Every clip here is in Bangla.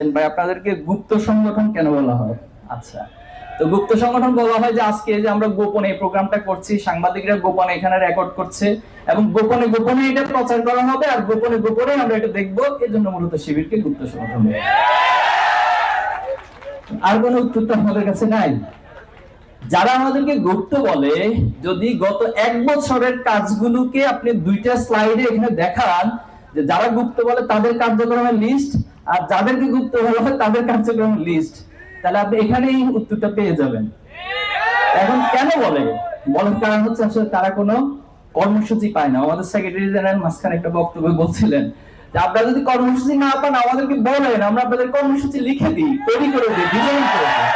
ভাই, আপনাদেরকে গুপ্ত সংগঠন কেন বলা হয়? আচ্ছা তো গুপ্ত সংগঠন বলা হয় যে, আজকে যে আমরা গোপনে এই প্রোগ্রামটা করছি, সাংবাদিকরা গোপনে এখানে রেকর্ড করছে এবং গোপনে গোপনে এটা প্রচার করা হবে আর গোপনে গোপনে আমরা এটা দেখব। এই জন্য মূলত শিবিরকে গুপ্ত সংগঠন আর কোনো উত্তরটা আমাদের কাছে নাই। যারা আমাদেরকে গুপ্ত বলে, যদি গত এক বছরের কাজগুলোকে আপনি দুইটা স্লাইডে এখানে দেখান, যে যারা গুপ্ত বলে তাদের কার্যক্রমের লিস্ট আর যাদেরকে গুপ্ত বলা হয় তাদের কার্যক্রমের লিস্ট তাহলে আপনি এখানেই উত্তরটা পেয়ে যাবেন। এখন কেন বলে? বলার কারণ হচ্ছে আসলে তারা কোনো কর্মসূচি পায় না। আমাদের সেক্রেটারি জেনারেল মাঝখানে একটা বক্তব্য বলছিলেন যে, আপনারা যদি কর্মসূচি না পান, আমাদেরকে বলেন, আমরা আপনাদের কর্মসূচি লিখে দিই, তৈরি করে দিই ডিজাইন করে দিই।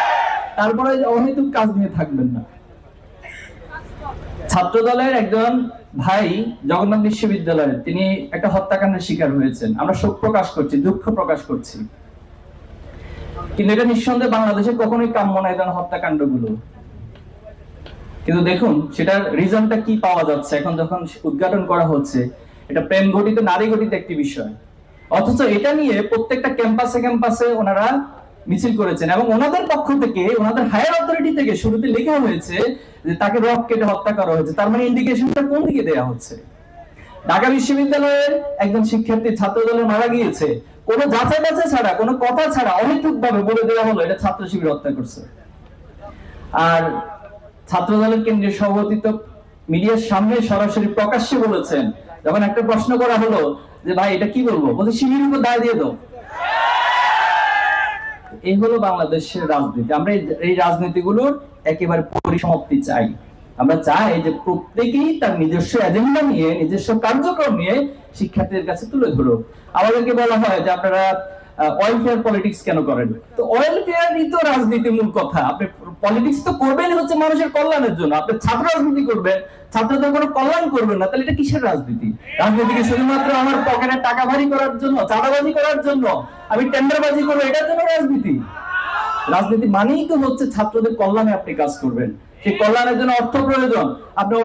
তারপরে অহেতুক কাজ নিয়ে থাকবেন না। ছাত্র দলের একজন ভাই জগন্নাথ বিশ্ববিদ্যালয়ে তিনি একটা হত্যাকাণ্ডের শিকার হয়েছেন। আমরা শোক প্রকাশ করছি, দুঃখ প্রকাশ করছি। কিন্তু এটা নিঃসন্দেহে বাংলাদেশে কখনোই কাম্য নয় ধরনের হত্যাকাণ্ডগুলো। কিন্তু দেখুন, সেটার রিজনটা কি পাওয়া যাচ্ছে? এখন যখন উদ্ঘাটন করা হচ্ছে, এটা প্রেম ঘটিত নারী ঘটিত একটি বিষয়। অথচ এটা নিয়ে প্রত্যেকটা ক্যাম্পাসে ক্যাম্পাসে ওনারা মিছিল করেছেন এবং ওনাদের পক্ষ থেকে, ওনাদের হায়ার অথরিটি থেকে শুরুতে লেখা হয়েছে যে তাকে রক কেটে হত্যা করা হয়েছে। তার মানে ইন্ডিকেশনটা কোন দিকে দেয়া হচ্ছে? ঢাকা বিশ্ববিদ্যালয়ের একজন শিক্ষার্থী ছাত্র দলে মারা গিয়েছে। কোনো যাচাই বাছাই ছাড়া, কোনো কথা ছাড়া অহেতুক ভাবে বলে দেওয়া হলো, এটা ছাত্র শিবির হত্যা করছে। আর ছাত্র দলের কেন্দ্রীয় সভাপতি তো মিডিয়ার সামনে সরাসরি প্রকাশ্যে বলেছেন, যখন একটা প্রশ্ন করা হলো যে, ভাই, এটা কি বলব? বলছে শিবির উপর দায় দিয়ে দাও। এই হলো বাংলাদেশের রাজনীতি। আমরা এই- রাজনীতিগুলোর একেবারে পরিসমাপ্তি চাই। আমরা চাই যে প্রত্যেকেই তার নিজস্ব এজেন্ডা নিয়ে, নিজস্ব কার্যক্রম নিয়ে শিক্ষার্থীদের কাছে তুলে ধরো আমাদেরকে বলা হয় যে আপনারা অয়েল ফেয়ার পলিটিক্স কেন করেন? তো অয়েল ফেয়ারই তো রাজনীতি মূল কথা। আপনি পলিটিক্স তো করবেন হচ্ছে মানুষের কল্যাণের জন্য। আপনি ছাত্র রাজনীতি করবেন, ছাত্রদের কোনো কল্যাণ করবেন না, তাহলে এটা কিসের রাজনীতি? রাজনীতিকে শুধুমাত্র আমার পকেটে টাকা ভারী করার জন্য, চাঁদাবাজি করার জন্য, আমি টেন্ডারবাজি করব, এটার জন্য রাজনীতি? রাজনীতি মানেই তো হচ্ছে ছাত্রদের কল্যাণে আপনি কাজ করবেন। সেই কল্যাণের জন্য অর্থ প্রয়োজন। আপনি